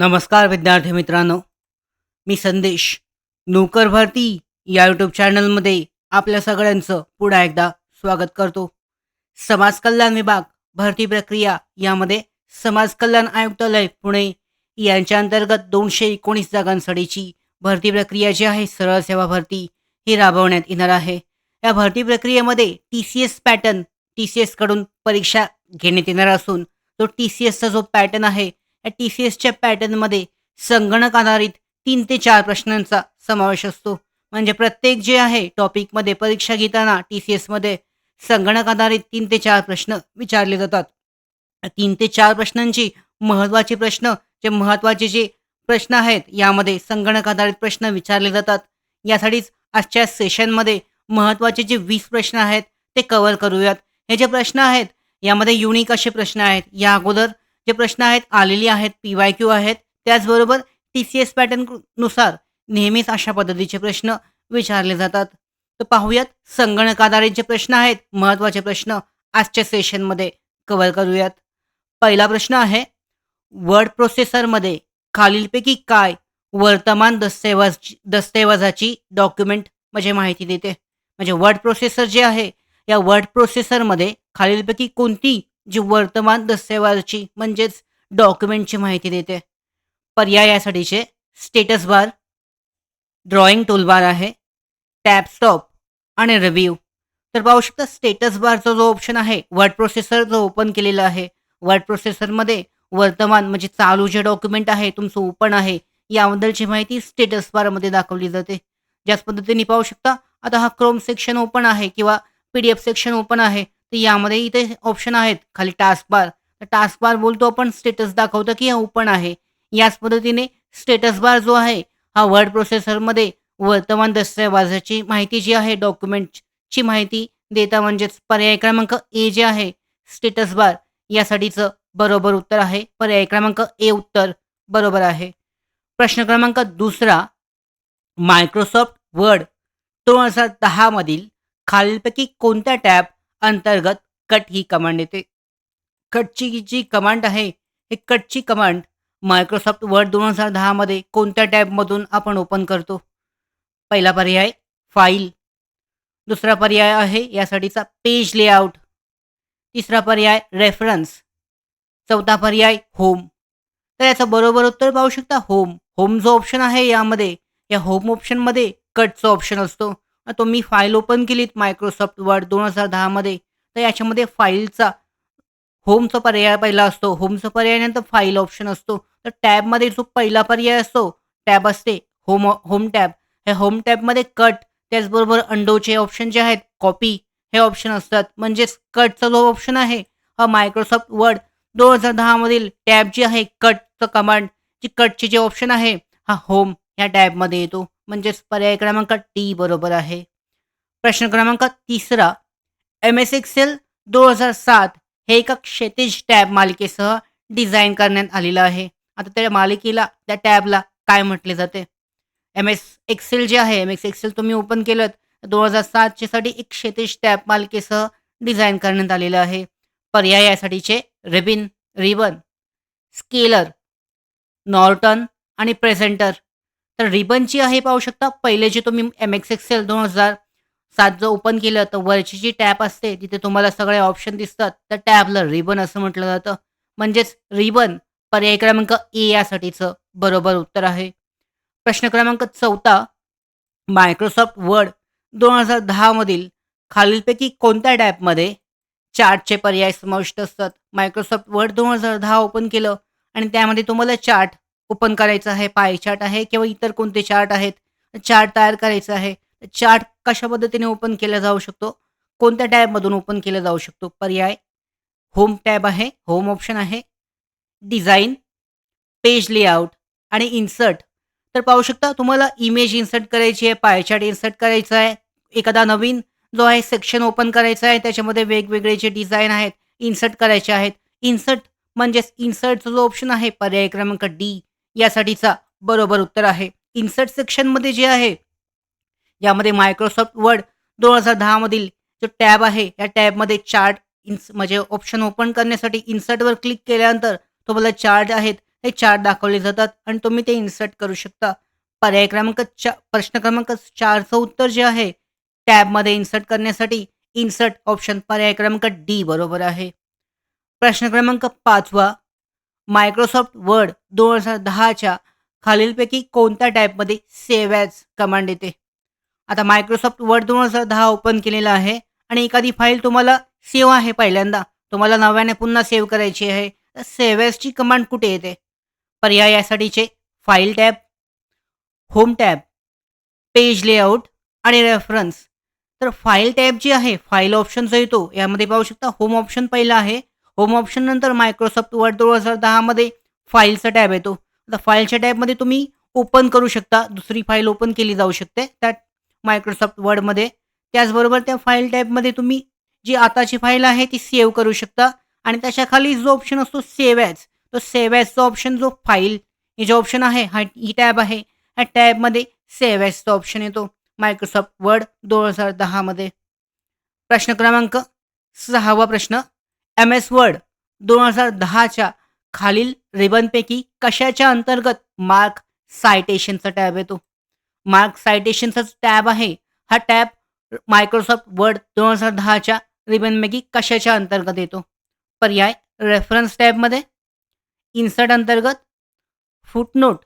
नमस्कार विद्यार्थी मित्रांनो. मी संदेश. नोकर भरती या यूट्यूब चॅनलमध्ये आपल्या सगळ्यांचं पुन्हा एकदा स्वागत करतो. समाज कल्याण विभाग भरती प्रक्रिया यामध्ये समाज कल्याण आयुक्तालय पुणे यांच्या अंतर्गत दोनशे एकोणीस जागांसाठीची भरती प्रक्रिया जी आहे सरळ सेवा भरती ही राबवण्यात येणार आहे. या भरती प्रक्रियेमध्ये T C S pattern T C एसकडून परीक्षा घेण्यात येणार असून तो टी सी एसचा जो पॅटर्न आहे या टी सी एसच्या पॅटर्नमध्ये संगणक आधारित तीन ते चार प्रश्नांचा समावेश असतो. म्हणजे प्रत्येक जे आहे टॉपिकमध्ये परीक्षा घेताना टी सी एसमध्ये संगणक आधारित तीन ते चार प्रश्न विचारले जातात. तीन ते चार प्रश्नांची महत्त्वाचे प्रश्न जे महत्त्वाचे जे प्रश्न आहेत यामध्ये संगणक आधारित प्रश्न विचारले जातात. यासाठीच आजच्या सेशनमध्ये महत्त्वाचे जे वीस प्रश्न आहेत ते कव्हर करूयात. हे जे प्रश्न आहेत यामध्ये युनिक असे प्रश्न आहेत. या अगोदर जे प्रश्न आहेत आलेले आहेत पी वाय क्यू आहेत त्याचबरोबर टी सी एस पॅटर्ननुसार नेहमीच अशा पद्धतीचे प्रश्न विचारले जातात. तर पाहूयात संगणक आधारित जे प्रश्न आहेत महत्त्वाचे प्रश्न आजच्या सेशनमध्ये कव्हर करूयात. पहिला प्रश्न आहे वर्ड प्रोसेसरमध्ये खालीलपैकी काय वर्तमान दस्तऐवज दस्तऐवजाची डॉक्युमेंट म्हणजे माहिती देते? म्हणजे वर्ड प्रोसेसर जे आहे या वर्ड प्रोसेसरमध्ये खालीलपैकी कोणती जी वर्तमान दस्तऐवजाची म्हणजेच डॉक्युमेंटची माहिती देते. पर्याय यासाठीचे स्टेटस बार ड्रॉइंग टूलबार आहे टॅपस्टॉप आणि रिव्ह्यू. तर पाहू शकता स्टेटस बारचा जो ऑप्शन आहे वर्ड प्रोसेसर जो ओपन केलेला आहे वर्ड प्रोसेसरमध्ये वर्तमान म्हणजे चालू जे डॉक्युमेंट आहे तुमचं ओपन आहे याबद्दलची माहिती स्टेटस बारमध्ये दाखवली जाते. ज्याच पद्धतीने पाहू शकता आता हा क्रोम सेक्शन ओपन आहे किंवा P D F section open आहे तर यामध्ये इथे ऑप्शन आहेत. खाली टास्क बार तर टास्क बार बोलतो आपण स्टेटस दाखवतो की हा ओपन आहे. याच पद्धतीने स्टेटस बार जो आहे हा वर्ड प्रोसेसरमध्ये वर्तमान दस्तऐवजाची माहिती जी आहे डॉक्युमेंटची माहिती देता म्हणजेच पर्याय क्रमांक ए जे आहे स्टेटस बार यासाठीचं बरोबर उत्तर आहे. पर्याय क्रमांक ए उत्तर बरोबर आहे. प्रश्न क्रमांक दुसरा मायक्रोसॉफ्ट वर्ड दोन हजार दहामधील खालीलपैकी कोणत्या टॅब अंतर्गत कट ही कमांड येते. कटची जी कमांड आहे हे कटची कमांड मायक्रोसॉफ्ट वर्ड दोन हजार दहामध्ये कोणत्या टॅबमधून आपण ओपन करतो? पहिला पर्याय फाईल दुसरा पर्याय आहे यासाठीचा पेज लेआउट तिसरा पर्याय रेफरन्स चौथा पर्याय होम तर याचं बरोबर उत्तर पाहू शकता होम होम जो ऑप्शन आहे यामध्ये या होम ऑप्शनमध्ये कटचा ऑप्शन असतो. तो मी फाईल ओपन केलीत मायक्रोसॉफ्ट वर्ड दोन हजार दहामध्ये तर याच्यामध्ये फाईलचा होमचा पर्याय पहिला असतो. होमचा पर्यायानंतर फाईल ऑप्शन असतो. तर टॅबमध्ये जो पहिला पर्याय असतो टॅब असते होम होम टॅब हे होम टॅबमध्ये कट त्याचबरोबर अंडोचे ऑप्शन जे आहेत कॉपी हे ऑप्शन असतात. म्हणजेच कटचा जो ऑप्शन आहे हा मायक्रोसॉफ्ट वर्ड दोन हजार दहामधील टॅब जी आहे कटचं कमांड जी कटचे जे ऑप्शन आहे हा होम ह्या टॅबमध्ये येतो. म्हणजेच पर्याय क्रमांक टी बरोबर आहे. प्रश्न क्रमांक तिसरा एम एस एक्सेल दोन हजार सात हे एका क्षैतिज टॅब मालिकेसह डिझाईन करण्यात आलेलं आहे. आता त्या मालिकेला त्या टॅबला काय म्हटले जाते? एम एस एक्सेल जे आहे एम एस एक्सेल तुम्ही ओपन केलं दोन हजार सातच्यासाठी एक क्षैतिज टॅब मालिकेसह डिझाईन करण्यात आलेलं आहे. पर्याय यासाठीचे रिबिन रिबन स्केलर नॉर्टन आणि प्रेझेंटर तर रिबनची आहे पाहू शकता. पहिले जे तुम्ही एम एक्स एक्सेल दोन हजार सात जर ओपन केलं तर वरची जी टॅब असते तिथे तुम्हाला सगळे ऑप्शन दिसतात. तर टॅबला रिबन असं म्हटलं जातं. म्हणजेच रिबन पर्याय क्रमांक ए यासाठीचं बरोबर उत्तर आहे. प्रश्न क्रमांक चौथा मायक्रोसॉफ्ट वर्ड दोन हजार दहामधील खालीलपैकी कोणत्या टॅबमध्ये चार्टचे पर्याय समाविष्ट असतात? मायक्रोसॉफ्ट वर्ड दोन हजार दहा ओपन केलं आणि त्यामध्ये तुम्हाला चार्ट ओपन करायचं आहे पाय चार्ट आहे किंवा इतर कोणते चार्ट आहेत चार्ट तयार करायचं आहे चार्ट कशा पद्धतीने ओपन केला जाऊ शकतो कोणत्या टॅबमधून ओपन केला जाऊ शकतो पर्याय होम टॅब आहे होम ऑप्शन आहे डिझाईन पेज लेआउट आणि इन्सर्ट. तर पाहू शकता तुम्हाला इमेज इन्सर्ट करायची आहे पायचार्ट इन्सर्ट करायचा आहे एखादा नवीन जो आहे सेक्शन ओपन करायचा आहे त्याच्यामध्ये वेगवेगळे जे डिझाईन आहेत इन्सर्ट करायचे आहेत. इन्सर्ट म्हणजेच इन्सर्टचा जो ऑप्शन आहे पर्याय क्रमांक डी. यासाठीचा बरोबर उत्तर आहे. इन्सर्ट सेक्शनमध्ये जे आहे यामध्ये मायक्रोसॉफ्ट वर्ड दोन हजार दहामधील जो टॅब आहे या टॅबमध्ये चार्ट इन्स म्हणजे ऑप्शन ओपन करण्यासाठी इन्सर्टवर क्लिक केल्यानंतर तुम्हाला चार्ट आहेत ते चार्ट दाखवले जातात आणि तुम्ही ते इन्सर्ट करू शकता. पर्याय क्रमांक चा प्रश्न क्रमांक चारचं उत्तर जे आहे टॅबमध्ये इन्सर्ट करण्यासाठी इन्सर्ट ऑप्शन पर्याय क्रमांक डी बरोबर आहे. प्रश्न क्रमांक पाचवा मायक्रोसॉफ्ट वर्ड दोन हजार दहाच्या खालीलपैकी कोणत्या टाईपमध्ये सेव्ह ॲज कमांड येते? आता मायक्रोसॉफ्ट वर्ड दोन हजार दहा ओपन केलेला आहे आणि एखादी फाईल तुम्हाला सेव्ह आहे पहिल्यांदा. तुम्हाला नव्याने पुन्हा सेव्ह करायची आहे. तर सेव्ह ॲजची कमांड कुठे येते? पर्याय यासाठीचे file tab home tab page layout आणि रेफरन्स तर फाईल टॅब जी आहे फाईल ऑप्शन जो येतो यामध्ये पाहू शकता होम ऑप्शन पहिला आहे. होम ऑप्शन नंतर मायक्रोसॉफ्ट वर्ड दोन हजार दहामध्ये फाईलचा टॅब येतो. आता फाईलच्या टॅबमध्ये तुम्ही ओपन करू शकता. दुसरी फाईल ओपन केली जाऊ शकते. त्या मायक्रोसॉफ्ट वर्डमध्ये त्याचबरोबर त्या फाईल टॅबमध्ये तुम्ही जी आताची फाईल आहे ती सेव्ह करू शकता. आणि त्याच्याखाली जो ऑप्शन असतो सेव्ह ॲज तो सेव्ह ॲजचा ऑप्शन जो फाईल हे जो ऑप्शन आहे हा ही टॅब आहे. ह्या टॅबमध्ये सेव्ह ॲजचा ऑप्शन येतो. मायक्रोसॉफ्ट वर्ड दोन हजार दहामध्ये प्रश्न क्रमांक सहावा प्रश्न. एम एस वर्ड दोन हजार दहाच्या खालील रिबनपैकी कशाच्या अंतर्गत मार्क सायटेशनचा टॅब येतो? मार्क सायटेशनचा टॅब आहे. हा टॅब मायक्रोसॉफ्ट वर्ड दोन हजार दहाच्या रिबनपैकी कशाच्या अंतर्गत येतो? पर्याय रेफरन्स टॅबमध्ये. इन्सर्ट अंतर्गत. फुटनोट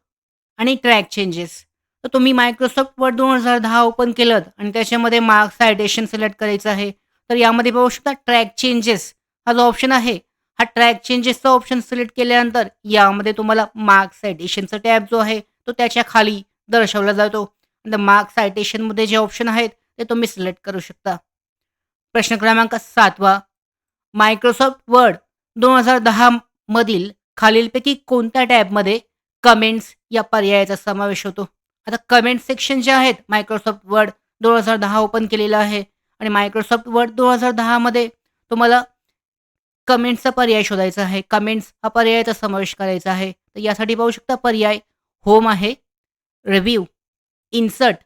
आणि ट्रॅक चेंजेस. तर तुम्ही मायक्रोसॉफ्ट वर्ड दोन हजार दहा ओपन केलं आणि त्याच्यामध्ये मार्क सायटेशन सिलेक्ट करायचं आहे. तर यामध्ये पाहू शकता ट्रॅक चेंजेस. हा जो ऑप्शन आहे हा ट्रॅक चेंजेसचा ऑप्शन सिलेक्ट केल्यानंतर यामध्ये तुम्हाला मार्क्स सायटेशनचा टॅब जो आहे तो त्याच्याखाली दर्शवला जातो. आणि मार्क्स सायटेशनमध्ये जे ऑप्शन आहेत ते तुम्ही सिलेक्ट करू शकता. प्रश्न क्रमांक सातवा. मायक्रोसॉफ्ट वर्ड दोन हजार दहामधील खालीलपैकी कोणत्या टॅबमध्ये कमेंट्स या पर्यायाचा समावेश होतो? आता कमेंट सेक्शन जे आहेत मायक्रोसॉफ्ट वर्ड दोन हजार दहा ओपन केलेलं आहे. आणि मायक्रोसॉफ्ट वर्ड दोन हजार दहामध्ये तुम्हाला कमेंट्सचा पर्याय शोधायचा आहे. कमेंट्स हा पर्यायाचा समावेश करायचा आहे. तर यासाठी पाहू शकता पर्याय होम आहे रिव्ह्यू इन्सर्ट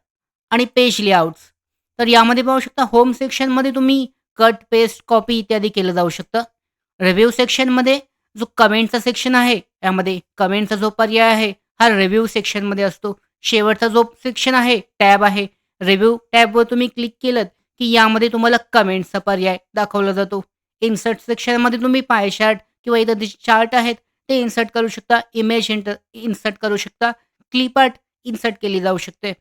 आणि पेज लेआउट्स तर यामध्ये पाहू शकता होम सेक्शनमध्ये तुम्ही कट पेस्ट कॉपी इत्यादी केलं जाऊ शकतं. रिव्ह्यू सेक्शनमध्ये जो कमेंटचा सेक्शन आहे यामध्ये कमेंटचा जो पर्याय आहे हा रिव्ह्यू सेक्शनमध्ये असतो. शेवटचा जो सेक्शन आहे टॅब आहे. रिव्ह्यू टॅबवर तुम्ही क्लिक केलं की यामध्ये तुम्हाला कमेंट्सचा पर्याय दाखवला जातो. इन्सर्ट सेक्शनमध्ये तुम्ही पाय चार्ट किंवा इतर जे चार्ट आहेत ते इन्सर्ट करू शकता. इमेज इंटर इन्सर्ट करू शकता. क्लिप आर्ट इन्सर्ट केली जाऊ शकते.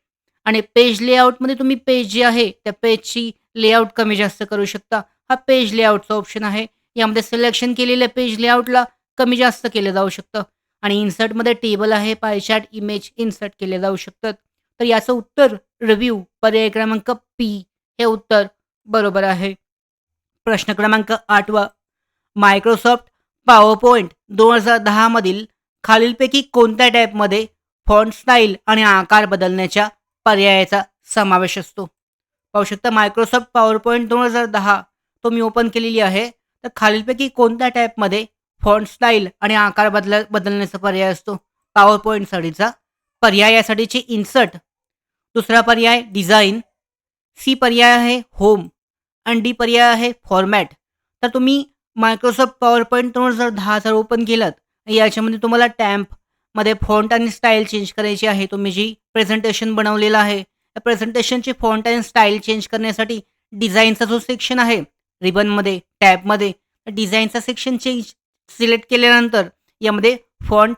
आणि पेज लेआउटमध्ये तुम्ही पेज जे आहे त्या पेजची लेआउट कमी जास्त करू शकता. हा पेज लेआउटचा ऑप्शन आहे. यामध्ये सिलेक्शन केलेल्या पेज लेआउटला कमी जास्त केलं जाऊ शकतं. आणि इन्सर्टमध्ये टेबल आहे पायचार्ट इमेज इन्सर्ट केले जाऊ शकतात. तर याचं उत्तर रिव्ह्यू पर्याय क्रमांक पी हे उत्तर बरोबर आहे. प्रश्न क्रमांक आठवा मायक्रोसॉफ्ट पॉवर पॉईंट दोन हजार दहामधील खालीलपैकी कोणत्या टॅबमध्ये फॉन्ट स्टाईल आणि आकार बदलण्याच्या पर्यायाचा समावेश असतो? पाहू शकता मायक्रोसॉफ्ट पॉवर पॉईंट दोन हजार दहा तो मी ओपन केलेली आहे. तर खालीलपैकी कोणत्या टॅबमध्ये फॉन्ट स्टाईल आणि आकार बदल बदलण्याचा पर्याय असतो? पॉवर पॉईंटसाठीचा पर्याय यासाठीचे इन्सर्ट. दुसरा पर्याय डिझाईन. सी पर्याय आहे होम. आणि डी पर्याय आहे फॉर्मॅट तर तुम्ही मायक्रोसॉफ्ट पॉवर पॉईंट दोन हजार दहा हजार ओपन केलात याच्यामध्ये तुम्हाला टॅम्पमध्ये फॉन्ट आणि स्टाईल चेंज करायची आहे. तुम्ही जी प्रेझेंटेशन बनवलेलं आहे त्या प्रेझेंटेशनची फॉन्ट आणि स्टाईल चेंज करण्यासाठी डिझाईनचा जो सेक्शन आहे रिबनमध्ये टॅबमध्ये डिझाईनचा सेक्शन चेंज सिलेक्ट केल्यानंतर यामध्ये फॉन्ट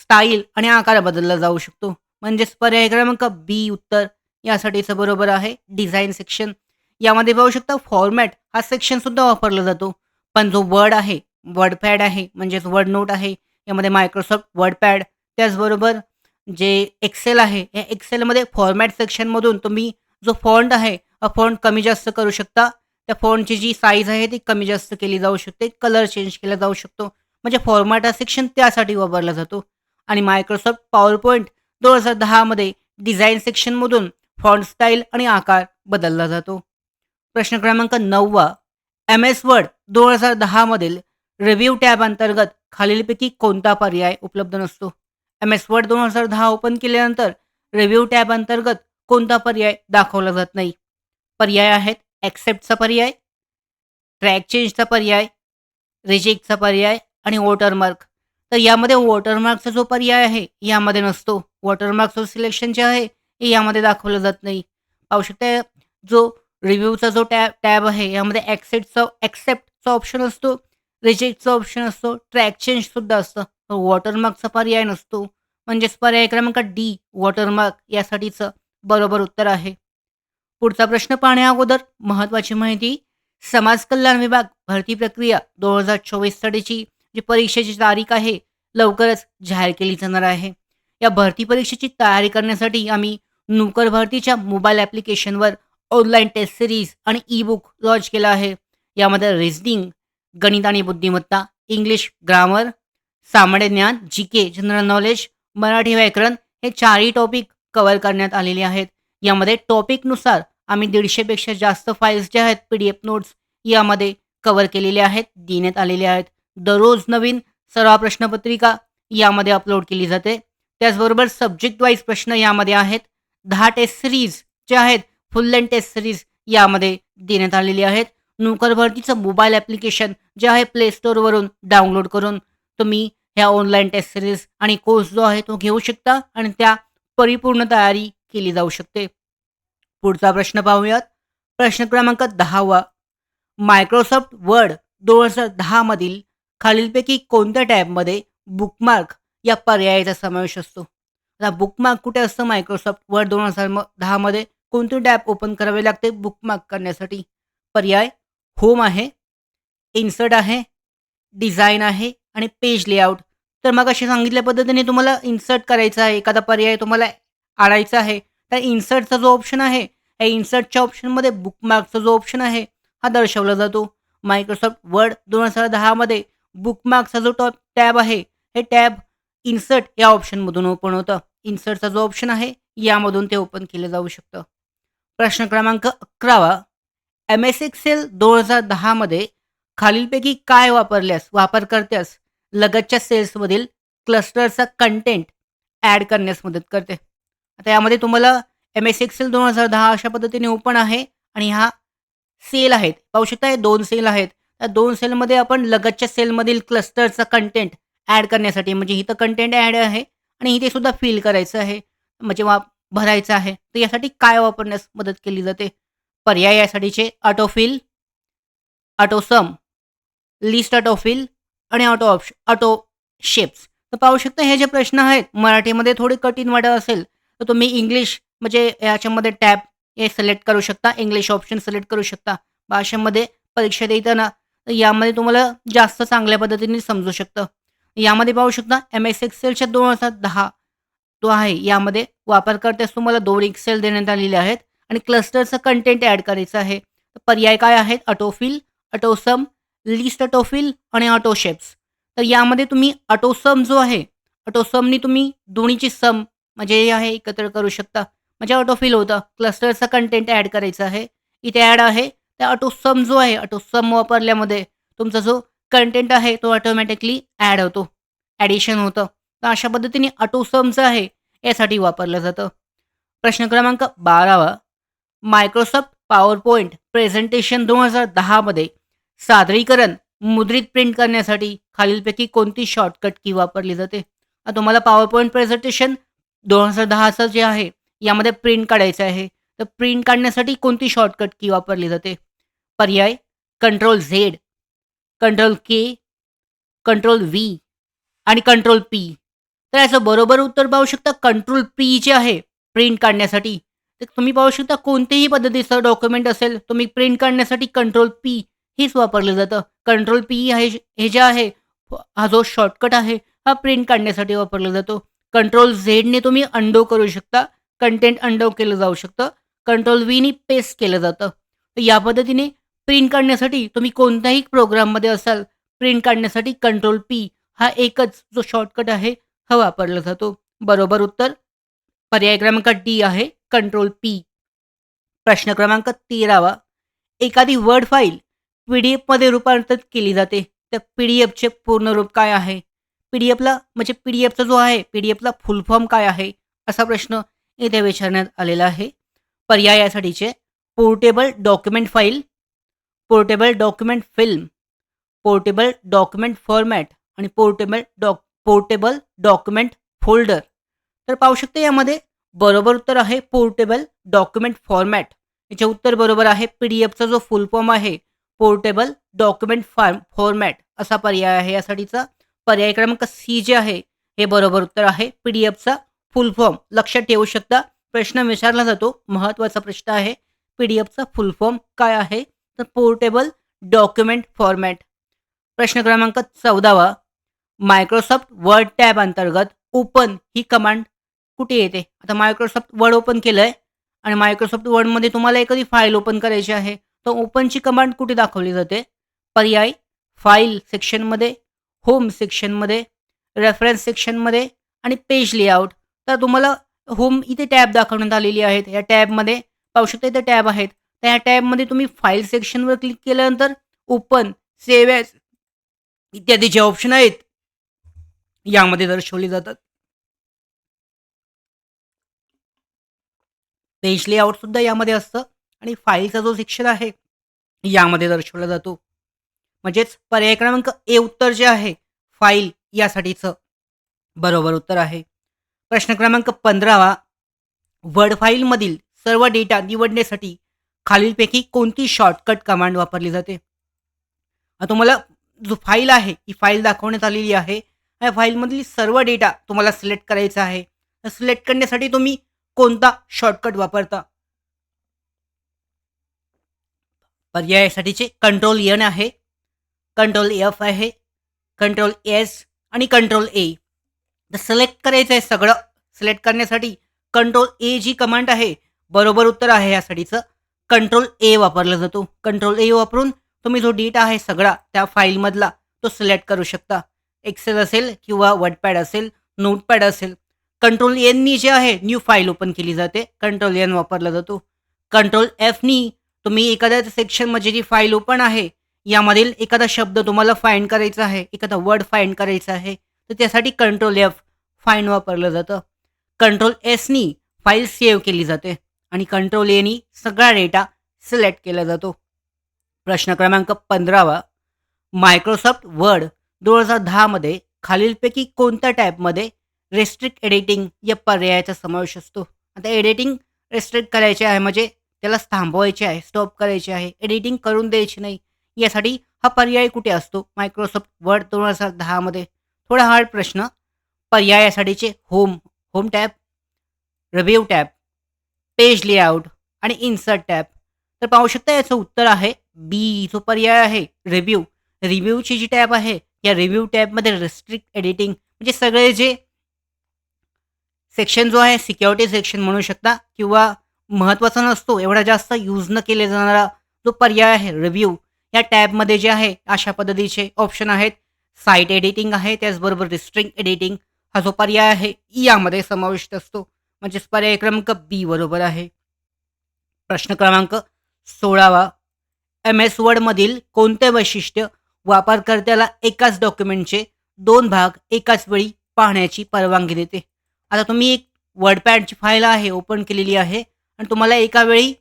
स्टाईल आणि आकार बदलला जाऊ शकतो. म्हणजेच पर्याय क्रमांक बी उत्तर यासाठीचं बरोबर आहे डिझाईन सेक्शन यामध्ये पाहू शकता फॉर्मॅट हा सेक्शन सुद्धा वापरला जातो. पण जो वर्ड आहे वर्ड पॅड आहे म्हणजेच वर्ड नोट आहे यामध्ये मायक्रोसॉफ्ट वर्ड पॅड त्याचबरोबर जे एक्सेल आहे या एक्सेलमध्ये फॉर्मॅट सेक्शनमधून तुम्ही जो फॉन्ट आहे हा फॉन्ट कमी जास्त करू शकता. त्या फॉन्टची जी साईज आहे ती कमी जास्त केली जाऊ शकते कलर चेंज केला जाऊ शकतो. म्हणजे फॉर्मॅट हा सेक्शन त्यासाठी वापरला जातो. आणि मायक्रोसॉफ्ट पॉवर पॉईंट दोन हजार दहामध्ये डिझाईन सेक्शनमधून फॉन्ट स्टाईल आणि आकार बदलला जातो. प्रश्न क्रमांक नववा एम एस वर्ड दोन हजार दहामधील रिव्ह्यू टॅब अंतर्गत खालीलपैकी कोणता पर्याय उपलब्ध नसतो? एम एस वर्ड दोन हजार दहा ओपन केल्यानंतर रिव्ह्यू टॅब अंतर्गत कोणता पर्याय दाखवला जात नाही? पर्याय आहेत ॲक्सेप्टचा पर्याय ट्रॅक चेंजचा पर्याय रिजेक्टचा पर्याय आणि वॉटरमार्क तर यामध्ये वॉटरमार्कचा जो पर्याय आहे यामध्ये नसतो. वॉटरमार्कचं सिलेक्शन जे आहे हे यामध्ये दाखवलं जात नाही. पाहू शकता जो रिव्ह्यूचा जो टॅब टॅब आहे यामध्ये ॲक्सेप्टचा ॲक्सेप्टचा ऑप्शन असतो रिजेक्टचा ऑप्शन असतो ट्रॅक चेंजसुद्धा असतं. वॉटरमार्कचा पर्याय नसतो. म्हणजेच पर्याय क्रमांक डी वॉटरमार्क यासाठीचं बरोबर उत्तर आहे. पुढचा प्रश्न पाहण्या अगोदर. महत्त्वाची माहिती. समाज कल्याण विभाग भरती प्रक्रिया दोन हजार चोवीससाठीची जी परीक्षेची तारीख आहे लवकरच जाहीर केली जाणार आहे. या भरती परीक्षेची तयारी करण्यासाठी आम्ही नोकर भरतीच्या मोबाईल ॲप्लिकेशनवर ऑनलाईन टेस्ट सिरीज आणि ई बुक लॉन्च केलं आहे. यामध्ये रिझनिंग गणित आणि बुद्धिमत्ता इंग्लिश ग्रामर सामान्य ज्ञान G K general knowledge Marathi व्याकरण हे चारही टॉपिक कव्हर करण्यात आलेले आहेत. यामध्ये टॉपिकनुसार आम्ही दीडशेपेक्षा जास्त फाईल्स ज्या आहेत पी डी एफ नोट्स यामध्ये कव्हर केलेले आहेत देण्यात आलेले आहेत. दररोज नवीन सर्व प्रश्नपत्रिका यामध्ये अपलोड केली जाते. त्याचबरोबर सब्जेक्ट वाईज प्रश्न यामध्ये आहेत. दहा टेस्ट सिरीज जे आहेत फुल लेंथ टेस्ट सिरीज यामध्ये देण्यात आलेली आहेत. नोकर भरतीचं मोबाईल ॲप्लिकेशन जे आहे प्ले स्टोअरवरून डाउनलोड करून तुम्ही ह्या ऑनलाईन टेस्ट सिरीज आणि कोर्स जो आहे तो घेऊ शकता आणि त्या परिपूर्ण तयारी केली जाऊ शकते. पुढचा प्रश्न पाहूयात. प्रश्न क्रमांक दहावा. मायक्रोसॉफ्ट वर्ड दोन हजार दहामधील खालीलपैकी कोणत्या टॅबमध्ये बुकमार्क या पर्यायाचा समावेश असतो? आता बुकमार्क कुठे असतं मायक्रोसॉफ्ट वर्ड दोन हजार म दहामध्ये कोणते टॅब ओपन करावे लागते? बुकमार्क करण्यासाठी. पर्याय होम आहे इन्सर्ट आहे डिझाईन आहे आणि पेज लेआउट. तर मग अशी सांगितल्या पद्धतीने तुम्हाला इन्सर्ट करायचा आहे. एखादा पर्याय तुम्हाला आणायचा आहे. तर इन्सर्टचा जो ऑप्शन आहे या इन्सर्टच्या ऑप्शनमध्ये बुकमार्कचा जो ऑप्शन आहे हा दर्शवला जातो. मायक्रोसॉफ्ट वर्ड दोन हजार दहामध्ये बुकमार्कचा जो टॉप टॅब आहे हे टॅब इन्सर्ट या ऑप्शनमधून ओपन होतं. इन्सर्टचा जो ऑप्शन आहे यामधून ते ओपन केलं जाऊ शकतं. प्रश्न क्रमांक अकरावा. एम एस एक्सेल दोन हजार दहामध्ये खालीलपैकी काय वापरल्यास वापरकर्त्यास लगतच्या सेल्समधील क्लस्टरचा कंटेंट ॲड करण्यास मदत करते. आता यामध्ये तुम्हाला एम एस एक्सेल दोन हजार दहा अशा पद्धतीने ओपन आहे आणि हा सेल आहेत. पाहू शकता हे दोन सेल आहेत. त्या दोन सेलमध्ये आपण लगतच्या सेलमधील क्लस्टरचा कंटेंट ॲड करण्यासाठी म्हणजे इथं कंटेंट ॲड आहे आणि इथे सुद्धा फिल करायचं आहे. म्हणजे वा भरायचं आहे. तर यासाठी काय वापरण्यास मदत केली जाते? पर्याय यासाठीचे ऑटोफिल ऑटोसम लिस्ट ऑटोफिल आणि ऑटो ऑप्श ऑटो शेप्स तर पाहू शकता हे जे प्रश्न आहेत मराठीमध्ये थोडे कठीण वाटत असेल तर तुम्ही इंग्लिश म्हणजे याच्यामध्ये टॅब हे सिलेक्ट करू शकता इंग्लिश ऑप्शन सिलेक्ट करू शकता. भाषेमध्ये परीक्षा देताना यामध्ये तुम्हाला जास्त चांगल्या पद्धतीने समजू शकतं. यामध्ये पाहू शकता एम एस एक्सेलच्या दोन हजार दहा तो आहे. यामध्ये वापरकर्त्यास तुम्हाला दोन एक्सेल देण्यात आलेले आहेत आणि क्लस्टरचं कंटेंट ॲड करायचं आहे. पर्याय काय आहेत? ऑटोफिल ऑटोसम लिस्ट ऑटोफिल आणि ऑटोशेप्स तर यामध्ये तुम्ही ऑटोसम जो आहे ऑटोसमनी तुम्ही दोन्हीची सम म्हणजे हे आहे एकत्र करू शकता. म्हणजे ऑटोफिल होतं. क्लस्टरचं कंटेंट ॲड करायचं आहे. इथे ॲड आहे. त्या ऑटोसम जो आहे ऑटोसम वापरल्यामध्ये तुमचा जो कंटेंट आहे तो ऑटोमॅटिकली ॲड होतो. ॲडिशन होतं. तर अशा पद्धतीने अटोसमचं आहे यासाठी वापरलं जातं. प्रश्न क्रमांक बारावा. मायक्रोसॉफ्ट पॉवर पॉईंट प्रेझेंटेशन दोन हजार दहामध्ये सादरीकरण मुद्रित प्रिंट करण्यासाठी खालीलपैकी कोणती शॉर्टकट की वापरली जाते? तुम्हाला पॉवर पॉईंट प्रेझेंटेशन दोन हजार दहाचं जे आहे यामध्ये प्रिंट काढायचं आहे. तर प्रिंट काढण्यासाठी कोणती शॉर्टकट की वापरली जाते? पर्याय control Z control K control V आणि कंट्रोल पी तर याचं बरोबर उत्तर पाहू शकता कंट्रोल पी जे आहे प्रिंट काढण्यासाठी. तर तुम्ही पाहू शकता कोणतेही पद्धतीचं डॉक्युमेंट असेल तुम्ही प्रिंट काढण्यासाठी कंट्रोल पी हेच वापरलं जातं. कंट्रोल पी आहे हे जे आहे हा जो शॉर्टकट आहे हा प्रिंट काढण्यासाठी वापरला जातो. कंट्रोल झेडने तुम्ही अंडो करू शकता कंटेंट अंडो केलं जाऊ शकतं कंट्रोल व्हीने पेस्ट केलं जातं. तर या पद्धतीने प्रिंट काढण्यासाठी तुम्ही कोणत्याही प्रोग्राममध्ये असाल प्रिंट काढण्यासाठी कंट्रोल पी हा एकच जो शॉर्टकट आहे हा वापरला जातो. बरोबर उत्तर? पर्याय क्रमांक डी आहे. कंट्रोल पी प्रश्न क्रमांक तेरावा. एखादी वर्ड फाईल पी डी एफमध्ये रूपांतरित केली जाते. तर पी डी एफचे पूर्ण रूप काय आहे? पी डी एफला म्हणजे पी डी एफचा जो आहे पी डी एफला फुल फॉर्म काय आहे? असा प्रश्न येथे विचारण्यात आलेला आहे. पर्याय यासाठीचे portable document file portable document film portable document format आणि portable doc portable document folder. तर पाहू शकता यामध्ये बरोबर उत्तर आहे पोर्टेबल डॉक्युमेंट फॉर्मॅट. याचे उत्तर बरोबर आहे पी डी एफचा जो फुल फॉर्म आहे पोर्टेबल डॉक्युमेंट फार्म फॉर्मॅट असा पर्याय आहे यासाठीचा. पर्याय क्रमांक सी जे आहे हे बरोबर उत्तर आहे पी डी एफचा फुल फॉर्म. लक्षात ठेवू शकता प्रश्न विचारला जातो महत्त्वाचा प्रश्न आहे पी डी एफचा फुल फॉर्म काय आहे? तर पोर्टेबल डॉक्युमेंट फॉर्मॅट. प्रश्न क्रमांक चौदावा मायक्रोसॉफ्ट वर्ड टॅब अंतर्गत ओपन ही कमांड कुठे येते? आता मायक्रोसॉफ्ट वर्ड ओपन केलं आहे आणि मायक्रोसॉफ्ट वर्डमध्ये तुम्हाला एखादी फाईल ओपन करायची आहे तर ओपनची कमांड कुठे दाखवली जाते? पर्याय फाईल सेक्शनमध्ये होम सेक्शनमध्ये रेफरन्स सेक्शनमध्ये आणि पेज लेआउट तर तुम्हाला होम इथे टॅब दाखवण्यात आलेली आहेत. या टॅबमध्ये पाहू शकता इथे टॅब आहेत. तर या टॅबमध्ये तुम्ही फाईल सेक्शनवर क्लिक केल्यानंतर ओपन सेव्ह इत्यादी जे ऑप्शन आहेत यामध्ये दर्शवली जातात. पेज लेआउट सुद्धा यामध्ये असतं आणि फाईलचा जो सेक्शन आहे यामध्ये दर्शवला जातो. म्हणजेच पर्याय क्रमांक ए उत्तर जे आहे फाईल यासाठीचं बरोबर उत्तर आहे. प्रश्न क्रमांक पंधरावा वर्ड फाईलमधील सर्व डेटा निवडण्यासाठी खालीलपैकी कोणती शॉर्टकट कमांड वापरली जाते? आता तुम्हाला जो फाईल आहे ही फाईल दाखवण्यात आलेली आहे. या फाईलमधील सर्व डेटा तुम्हाला सिलेक्ट करायचा आहे. सिलेक्ट करण्यासाठी तुम्ही कोणता शॉर्टकट वापरता? पर्यायासाठीचे कंट्रोल एन आहे कंट्रोल एफ आहे कंट्रोल एस आणि कंट्रोल ए. तर सिलेक्ट करायचं आहे सगळं. सिलेक्ट करण्यासाठी कंट्रोल ए जी कमांड आहे बरोबर उत्तर आहे यासाठीचं. कंट्रोल ए वापरला जातो. कंट्रोल ए वापरून तुम्ही जो डेटा आहे सगळा त्या फाईलमधला तो सिलेक्ट करू शकता. एक्सेल असेल किंवा वर्डपॅड असेल नोटपॅड असेल. कंट्रोल एननी जे आहे न्यू फाईल ओपन केली जाते. कंट्रोल एन वापरला जातो. कंट्रोल एफनी तुम्ही एखाद्या सेक्शनमध्ये जी फाईल ओपन आहे यामधील एखादा शब्द तुम्हाला फाईंड करायचा आहे एखादा वर्ड फाईंड करायचा आहे तर त्यासाठी कंट्रोल एफ फाईंड वापरलं जातं. कंट्रोल एसनी फाईल सेव्ह केली जाते आणि कंट्रोल एनी सगळा डेटा सिलेक्ट केला जातो. प्रश्न क्रमांक पंधरावा. मायक्रोसॉफ्ट वर्ड दोन हजार दहामध्ये खालीलपैकी कोणत्या टॅबमध्ये रेस्ट्रिक्ट एडिटिंग या पर्यायाचा समावेश असतो? आता एडिटिंग रेस्ट्रिक्ट करायचे आहे म्हणजे त्याला थांबवायचे आहे स्टॉप करायचे आहे एडिटिंग करून द्यायची नाही यासाठी हा पर्याय कुठे असतो? मायक्रोसॉफ्ट वर्ड दोन हजार दहामध्ये. थोडा हार्ड प्रश्न पर्यायासाठीचे home home tab review tab page layout आणि इन्सर्ट टॅब तर पाहू शकता याचं उत्तर आहे बी जो पर्याय आहे रिव्ह्यू रिव्ह्यूची जी टॅब आहे या रिव्ह्यू टॅबमध्ये रिस्ट्रिक्ट एडिटिंग म्हणजे सगळे जे सेक्शन जो आहे सिक्युरिटी सेक्शन म्हणू शकता किंवा महत्त्वाचा नसतो एवढा जास्त यूज न केले जाणारा जो पर्याय आहे रिव्ह्यू या टॅबमध्ये जे आहे अशा पद्धतीचे ऑप्शन आहेत. साईट एडिटिंग आहे त्याचबरोबर रिस्ट्रिंग एडिटिंग हा जो पर्याय आहे यामध्ये समाविष्ट असतो. म्हणजेच पर्याय क्रमांक बी बरोबर आहे. प्रश्न क्रमांक सोळावा. एम एस वर्डमधील कोणते वैशिष्ट्य वापरकर्त्याला एकाच डॉक्युमेंटचे दोन भाग एकाच वेळी पाहण्याची परवानगी देते. आता तुम्ही एक वर्डपॅडची फाईल आहे ओपन केलेली आहे आणि तुम्हाला एका वेळी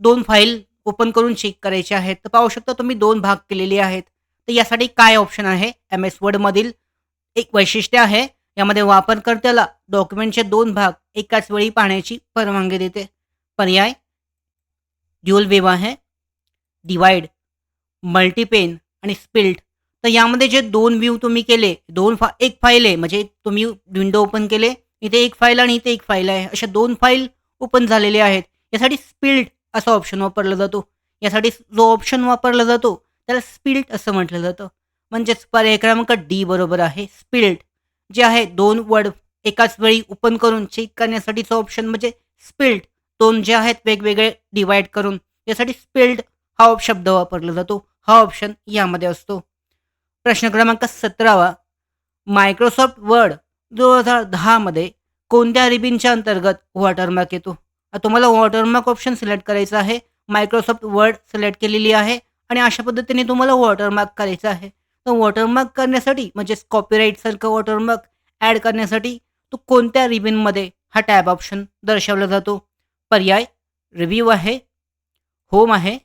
दोन फाईल ओपन करून चेक करायचे आहेत. तर पाहू शकता तुम्ही दोन भाग केलेले आहेत. तर यासाठी काय ऑप्शन आहे? एम एस वर्डमधील एक वैशिष्ट्य आहे. यामध्ये वापरकर्त्याला डॉक्युमेंटचे दोन भाग एकाच वेळी पाहण्याची परवानगी देते. पर्याय ड्युअल वेव आहे. डिवाइड मल्टीपेन आणि स्पिल्ट तर यामध्ये जे दोन व्ह्यू तुम्ही केले दोन फा एक फाईल आहे म्हणजे तुम्ही विंडो ओपन केले इथे एक फाईल आणि इथे एक फाईल आहे. अशा दोन फाईल ओपन झालेले आहेत. यासाठी स्पिल्ट असा ऑप्शन वापरला जातो. यासाठी जो ऑप्शन वापरला जातो त्याला स्पिल्ट असं म्हटलं जातं. म्हणजेच पर्याय क्रमांक डी बरोबर आहे स्पिल्ट जे आहे दोन वर्ड एकाच वेळी ओपन करून चेक करण्यासाठीचं ऑप्शन म्हणजे स्पिल्ट दोन जे आहेत वेगवेगळे डिवाइड करून. यासाठी स्पिल्ड हा शब्द वापरला जातो. हा ऑप्शन यामध्ये असतो. प्रश्न क्रमांक सतरावा. मायक्रोसॉफ्ट वर्ड दोन हजार दहामध्ये कोणत्या रिबिनच्या अंतर्गत वॉटरमार्क येतो? तुम्हाला वॉटरमार्क ऑप्शन सिलेक्ट करायचा आहे. मायक्रोसॉफ्ट वर्ड सिलेक्ट केलेली आहे आणि अशा पद्धतीने तुम्हाला वॉटरमार्क करायचं आहे. तर वॉटरमार्क करण्यासाठी म्हणजेच कॉपीराईटसारखं वॉटरमार्क ॲड करण्यासाठी तो कोणत्या रिबिनमध्ये हा टॅब ऑप्शन दर्शवला जातो? पर्याय रिव्ह्यू आहे होम आहे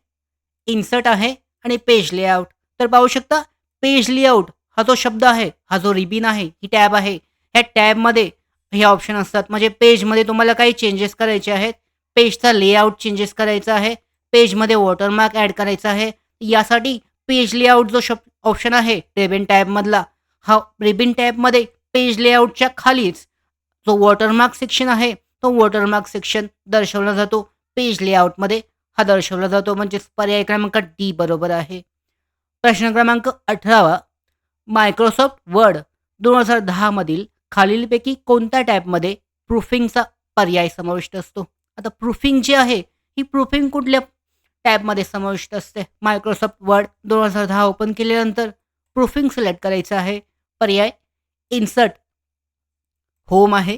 इन्सर्ट आहे आणि पेज लेआउट. तर पाहू शकता पेज लेआउट हा जो शब्द आहे हा जो रिबिन आहे ही टॅब आहे. ह्या टॅबमध्ये हे ऑप्शन असतात. म्हणजे पेजमध्ये तुम्हाला काही चेंजेस करायचे आहेत. पेजचा लेआउट चेंजेस करायचा आहे. पेजमध्ये वॉटरमार्क ॲड करायचा आहे. यासाठी पेज लेआउट जो शब ऑप्शन आहे रिबिन टॅबमधला हा रिबिन टॅबमध्ये पेज लेआउटच्या खालीच जो वॉटरमार्क सेक्शन आहे तो वॉटरमार्क सेक्शन दर्शवला जातो. पेज लेआउटमध्ये हा दर्शवला जातो. म्हणजेच पर्याय क्रमांक डी बरोबर आहे. प्रश्न क्रमांक अठरावा. मायक्रोसॉफ्ट वर्ड दोन हजार दहामधील खालीलपैकी कोणत्या टॅबमध्ये प्रूफिंगचा पर्याय समाविष्ट असतो? आता प्रूफिंग जी आहे ही प्रूफिंग कुठल्या टॅबमध्ये समाविष्ट असते? मायक्रोसॉफ्ट वर्ड दोन हजार दहा ओपन केल्यानंतर प्रूफिंग सिलेक्ट करायचं आहे. पर्याय इन्सर्ट होम आहे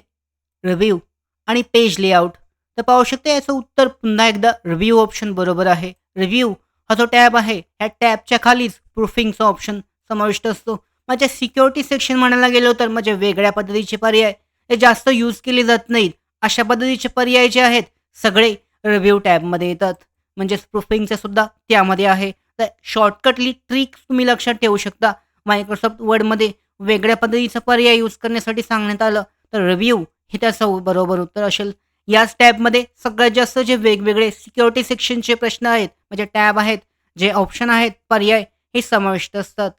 रिव्ह्यू आणि पेज लेआउट तर पाहू शकते याचं उत्तर पुन्हा एकदा रिव्ह्यू ऑप्शन बरोबर आहे. रिव्ह्यू हा जो टॅब आहे ह्या टॅबच्या खालीच प्रूफिंगचा ऑप्शन समाविष्ट असतो. माझ्या सिक्युरिटी सेक्शन म्हणायला गेलो तर म्हणजे वेगळ्या पद्धतीचे पर्याय. हे जास्त यूज केले जात नाहीत. अशा पद्धतीचे पर्याय जे आहेत सगळे रिव्ह्यू टॅबमध्ये येतात. म्हणजेच प्रूफिंगचे सुद्धा त्यामध्ये आहे. तर शॉर्टकटली ट्रिक्स तुम्ही लक्षात ठेवू शकता. मायक्रोसॉफ्ट वर्डमध्ये वेगळ्या पद्धतीचा पर्याय यूज करण्यासाठी सांगण्यात आलं. तर रिव्ह्यू हे त्याचं बरोबर उत्तर असेल. याच टॅबमध्ये सगळ्यात जास्त जे वेगवेगळे सिक्युरिटी सेक्शनचे प्रश्न आहेत म्हणजे टॅब आहेत जे ऑप्शन आहेत पर्याय हे समाविष्ट असतात.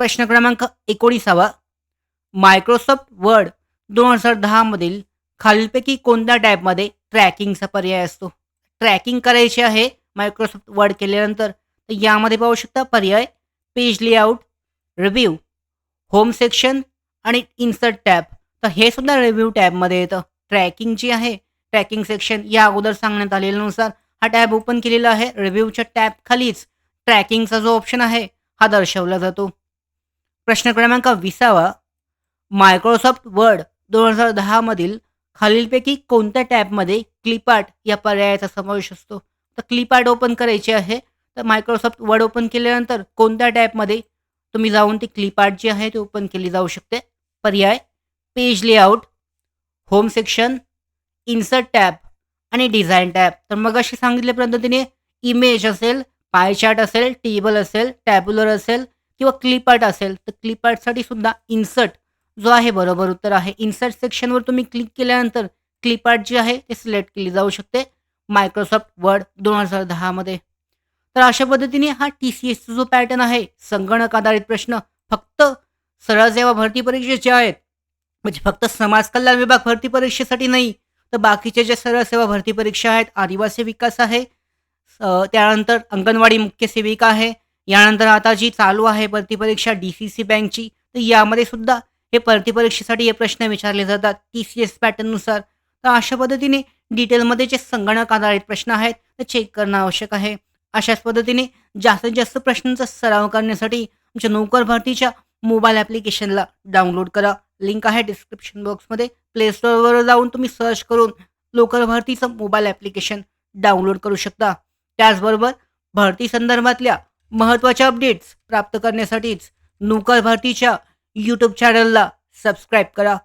प्रश्न क्रमांक एकोणीसावा. मायक्रोसॉफ्ट वर्ड दोन हजार दहामधील खालीलपैकी कोणत्या टॅबमध्ये ट्रॅकिंगचा पर्याय असतो? ट्रॅकिंग करायचे आहे मायक्रोसॉफ्ट वर्ड केल्यानंतर तर यामध्ये पाहू शकता पर्याय page layout review home section आणि इन्सर्ट टॅब. तर हे सुद्धा रिव्ह्यू टॅबमध्ये येतं. ट्रॅकिंग जी आहे ट्रॅकिंग सेक्शन या अगोदर सांगण्यात आलेल्यानुसार हा टॅब ओपन केलेला आहे. रिव्ह्यूच्या टॅब खालीच ट्रॅकिंगचा जो ऑप्शन आहे हा दर्शवला जातो. प्रश्न क्रमांक विसावा. मायक्रोसॉफ्ट वर्ड दोन हजार दहामधील खालीलपैकी कोणत्या टॅबमध्ये क्लिपार्ट या पर्यायाचा समावेश असतो? तर क्लिपार्ट ओपन करायचे आहे. तर मायक्रोसॉफ्ट वर्ड ओपन केल्यानंतर कोणत्या टॅबमध्ये तुम्ही जाऊन ती क्लिपार्ट जी आहे ती ओपन केली जाऊ शकते? पर्याय page layout home section insert tab आणि डिझाईन टॅब. तर मग अशी सांगितल्या पद्धतीने इमेज असेल पाय चार्ट असेल टेबल असेल टॅब्युलर असेल किंवा क्लिपार्ट असेल तर क्लिपार्टसाठी सुद्धा इन्सर्ट जो आहे बरोबर उत्तर आहे. इन्सर्ट सेक्शनवर तुम्ही क्लिक केल्यानंतर क्लिपार्ट जी आहे ते सिलेक्ट केली जाऊ शकते मायक्रोसॉफ्ट वर्ड दोन हजार दहामध्ये तर अशा पद्धतीने हा टी सी एसचा जो पॅटर्न आहे संगणक आधारित प्रश्न फक्त सरळ सेवा भरती परीक्षेचे आहेत. म्हणजे फक्त समाज कल्याण विभाग भरती परीक्षेसाठी नाही तर बाकीच्या ज्या सरळ सेवा भरती परीक्षा आहेत आदिवासी विकास आहे त्यानंतर अंगणवाडी मुख्य सेविका आहे यानंतर आता जी चालू आहे भरती परीक्षा डी सी सी बँकची तर यामध्ये सुद्धा हे भरती परीक्षेसाठी हे प्रश्न विचारले जातात टी सी एस पॅटर्ननुसार तर अशा पद्धतीने डिटेलमध्ये जे संगणक आधारित प्रश्न आहेत ते चेक करणं आवश्यक आहे. अशाच पद्धतीने जास्तीत जास्त प्रश्नांचा सराव करण्यासाठी आमच्या नोकर भरतीच्या मोबाईल ॲप्लिकेशनला डाउनलोड करा. लिंक आहे डिस्क्रिप्शन बॉक्समध्ये. प्लेस्टोअरवर जाऊन तुम्ही सर्च करून लोकर भरतीचं मोबाईल ॲप्लिकेशन डाउनलोड करू शकता. त्याचबरोबर भरती संदर्भातल्या महत्त्वाच्या अपडेट्स प्राप्त करण्यासाठीच नोकर भरतीच्या यूट्यूब चॅनलला सबस्क्राईब करा.